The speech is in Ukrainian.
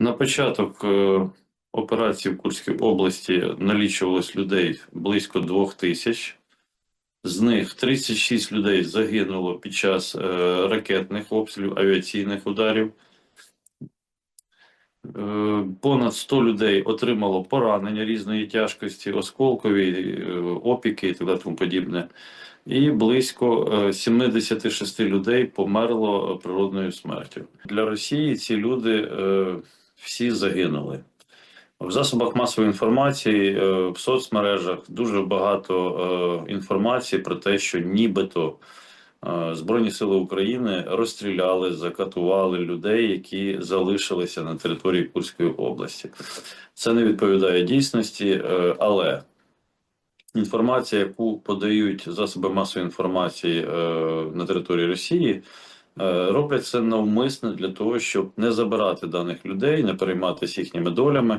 На початок е, операції в Курській області налічувалось людей близько двох тисяч. З них 36 людей загинуло під час е, ракетних обстрілів, авіаційних ударів. Е, Понад 100 людей отримало поранення різної тяжкості, осколкові, опіки і так далі тому подібне. І близько е, 76 людей померло природною смертю. Для Росії ці люди всі загинули. В засобах масової інформації, е, в соцмережах дуже багато е, інформації про те, що нібито е, Збройні сили України розстріляли, закатували людей, які залишилися на території Курської області. Це не відповідає дійсності, але інформація, яку подають засоби масової інформації на території Росії, роблять це навмисно для того, щоб не забирати даних людей, не перейматися їхніми долями.